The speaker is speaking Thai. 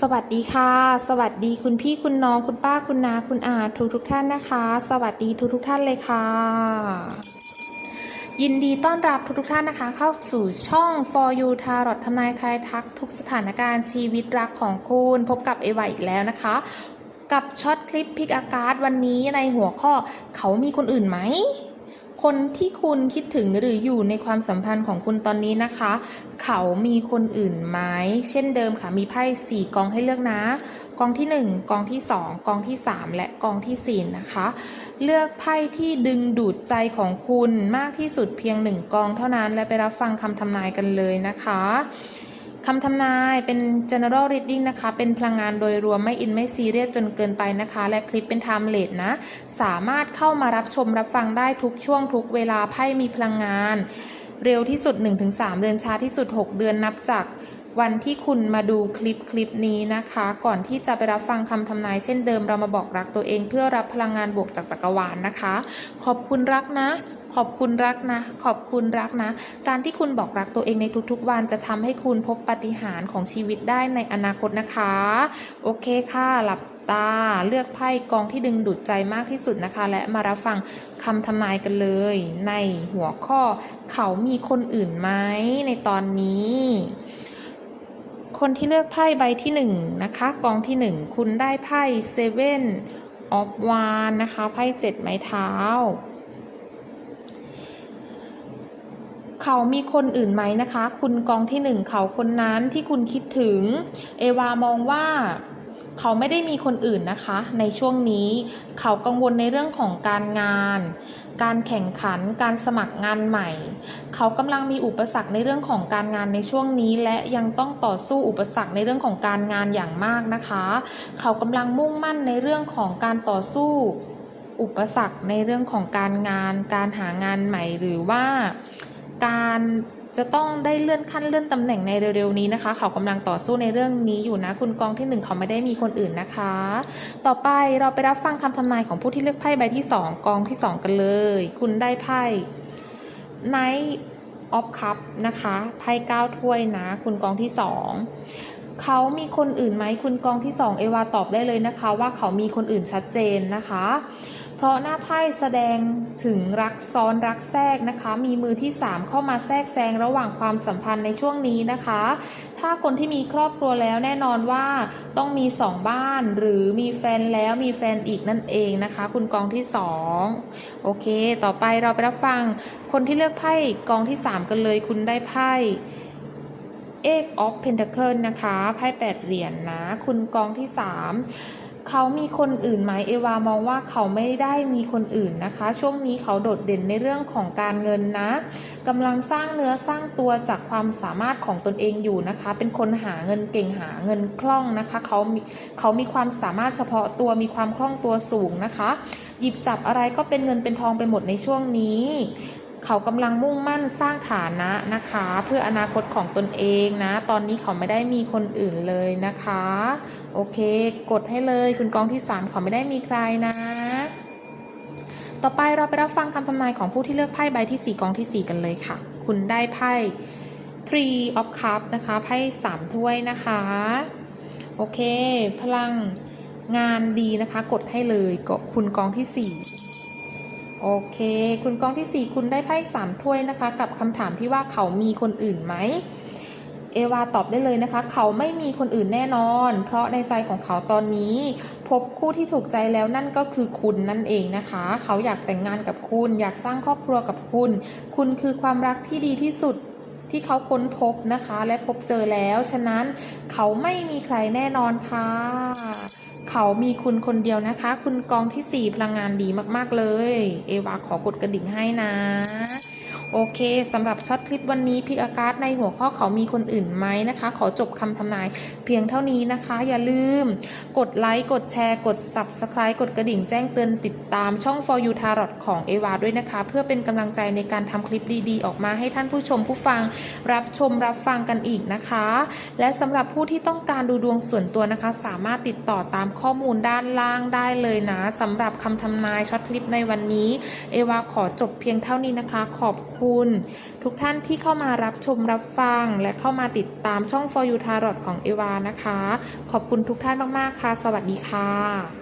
สวัสดีค่ะ สวัสดีคุณพี่คุณน้องคุณป้าคุณนาคุณอาทุกทุกท่านนะคะ สวัสดีทุกทุกท่านเลยค่ะ ยินดีต้อนรับทุกทุกท่านนะคะ เข้าสู่ช่อง For You Tarot ทำนายทายทักทุกสถานการณ์ชีวิตรักของคุณ พบกับเอวาอีกแล้วนะคะ กับช็อตคลิปพิกอากาศวันนี้ในหัวข้อเขามีคนอื่นไหม คนที่คุณคิดถึงหรืออยู่ในความสัมพันธ์ของคุณตอนนี้นะคะ เขามีคนอื่นไหมเช่นเดิมค่ะ มีไพ่สี่กองให้เลือกนะ กองที่หนึ่งกองที่สองกองที่สามและกองที่สี่นะคะ เลือกไพ่ที่ดึงดูดใจของคุณมากที่สุดเพียงหนึ่งกองเท่านั้นและไปรับฟังคำทำนายกันเลยนะคะ คำทำนายเป็น general reading นะคะ เป็นพลังงานโดยรวมไม่อินไม่ซีเรียสจนเกินไปนะคะ และคลิปเป็น time late นะ สามารถเข้ามารับชมรับฟังได้ทุกช่วงทุกเวลาไพ่มีพลังงาน เร็วที่สุด 1-3 เดือนช้าที่สุด 6 เดือนนับจากวันที่คุณมาดูคลิปคลิปนี้นะคะ ก่อนที่จะไปรับฟังคำทำนายเช่นเดิมเรามาบอกรักตัวเองเพื่อรับพลังงานบวกจากจักรวาลนะคะ ขอบคุณรักนะ ขอบคุณรักนะ ขอบคุณรักนะ การที่คุณบอกรักตัวเองในทุกๆ วันจะทำให้คุณพบปาฏิหารย์ของชีวิตได้ในอนาคตนะคะ โอเคค่ะ หลับตา เลือกไพ่กองที่ดึงดูดใจมากที่สุดนะคะ และมารับฟังคำทำนายกันเลย ในหัวข้อเขามีคนอื่นไหมในตอนนี้คนที่เลือกไพ่ใบที่หนึ่งนะคะ กองที่หนึ่งคุณได้ไพ่เซเว่นออฟวานนะคะ ไพ่เจ็ดไม้เท้า เขามีคนอื่นไหมนะคะ คุณกองที่หนึ่งเขาคนนั้นที่คุณคิดถึง เอวามองว่าเขาไม่ได้มีคนอื่นนะคะ ในช่วงนี้เขากังวลในเรื่องของการงาน การแข่งขัน การสมัครงานใหม่ เขากำลังมีอุปสรรคในเรื่องของการงานในช่วงนี้ และยังต้องต่อสู้อุปสรรคในเรื่องของการงานอย่างมากนะคะ เขากำลังมุ่งมั่นในเรื่องของการต่อสู้อุปสรรคในเรื่องของการงาน การหางานใหม่หรือว่า การจะต้องได้เลื่อนขั้นเลื่อนตำแหน่งในเร็วๆนี้นะคะ เขากำลังต่อสู้ในเรื่องนี้อยู่นะ คุณกองที่หนึ่งเขาไม่ได้มีคนอื่นนะคะ ต่อไปเราไปรับฟังคำทำนายของผู้ที่เลือกไพ่ใบที่สองกองที่สองกันเลย คุณได้ไพ่ Knight of Cup นะคะไพ่เก้าถ้วยนะ คุณกองที่สองเขามีคนอื่นไหมคุณกองที่สองเอวาตอบได้เลยนะคะ ว่าเขามีคนอื่นชัดเจนนะคะ เพราะหน้าไพ่แสดงถึงรักซ้อนรักแทรกนะคะ มีมือที่ 3 เข้ามาแทรกแซงระหว่างความสัมพันธ์ในช่วงนี้นะคะ ถ้าคนที่มีครอบครัวแล้วแน่นอนว่าต้องมี 2 บ้านหรือมีแฟนแล้วมีแฟนอีกนั่นเองนะคะ คุณกองที่ 2 โอเค ต่อไปเราไปรับฟัง คนที่เลือกไพ่กองที่ 3 กันเลย คุณได้ไพ่ Eight of Pentacle นะคะไพ่แปดเหรียญนนะ คุณกองที่3 เขามีคนอื่นไหมเอวามองว่าเขาไม่ได้มีคนอื่นนะคะ ช่วงนี้เขาโดดเด่นในเรื่องของการเงินนะกำลังสร้างเนื้อสร้างตัวจากความสามารถของตนเองอยู่นะคะ เป็นคนหาเงินเก่งหาเงินคล่องนะคะ เขามีเขามีความสามารถเฉพาะตัวมีความคล่องตัวสูงนะคะ หยิบจับอะไรก็เป็นเงินเป็นทองไปหมดในช่วงนี้ เขากำลังมุ่งมั่นสร้างฐานะนะคะ เพื่ออนาคตของตนเองนะ ตอนนี้เขาไม่ได้มีคนอื่นเลยนะคะ โอเค กดให้เลยคุณกองที่ 3 เขาไม่ได้มีใครนะ ต่อไปเราไปรับฟังคำทำนายของผู้ที่เลือกไพ่ใบที่ 4 กองที่ 4 กันเลยค่ะ คุณได้ไพ่ Three of Cups นะคะไพ่3ถ้วยนะคะ โอเค พลังงานดีนะคะ กดให้เลยกคุณกองที่ 4 โอเค คุณกองที่ 4 คุณได้ไพ่3ถ้วยนะคะ กับคำถามที่ว่าเขามีคนอื่นไหม เอวาตอบได้เลยนะคะ เขาไม่มีคนอื่นแน่นอน เพราะในใจของเขาตอนนี้ พบคู่ที่ถูกใจแล้วนั่นก็คือคุณนั่นเองนะคะ เขาอยากแต่งงานกับคุณ อยากสร้างครอบครัวกับคุณ คุณคือความรักที่ดีที่สุดที่เขาค้นพบนะคะ และพบเจอแล้ว ฉะนั้นเขาไม่มีใครแน่นอนค่ะ เขามีคุณคนเดียวนะคะ คุณกองที่4พลังงานดีมาก ๆ เลย เอวาขอกดกระดิ่งให้นะ โอเคสำหรับช็อตคลิปวันนี้พิกอากาศในหัวข้อเขามีคนอื่นไหมนะคะ ขอจบคำทำนายเพียงเท่านี้นะคะ อย่าลืม กดไลค์ กดแชร์ กด Subscribe กดกระดิ่งแจ้งเตือนติดตามช่อง For You Tarot ของเอวาด้วยนะคะ เพื่อเป็นกำลังใจในการทำคลิปดีๆ ออกมาให้ท่านผู้ชมผู้ฟัง รับชมรับฟังกันอีกนะคะ และสำหรับผู้ที่ต้องการดูดวงส่วนตัวนะคะ สามารถติดต่อตามข้อมูลด้านล่างได้เลยนะสำหรับคำทำนายช็อตคลิปในวันนี้ เอวาขอจบเพียงเท่านี้นะคะ ขอบคุณคุณ ทุกท่านที่เข้ามารับชมรับฟัง และเข้ามาติดตามช่อง For You Tarot ของเอวานะคะ ขอบคุณทุกท่านมาก ๆ ค่ะ สวัสดีค่ะ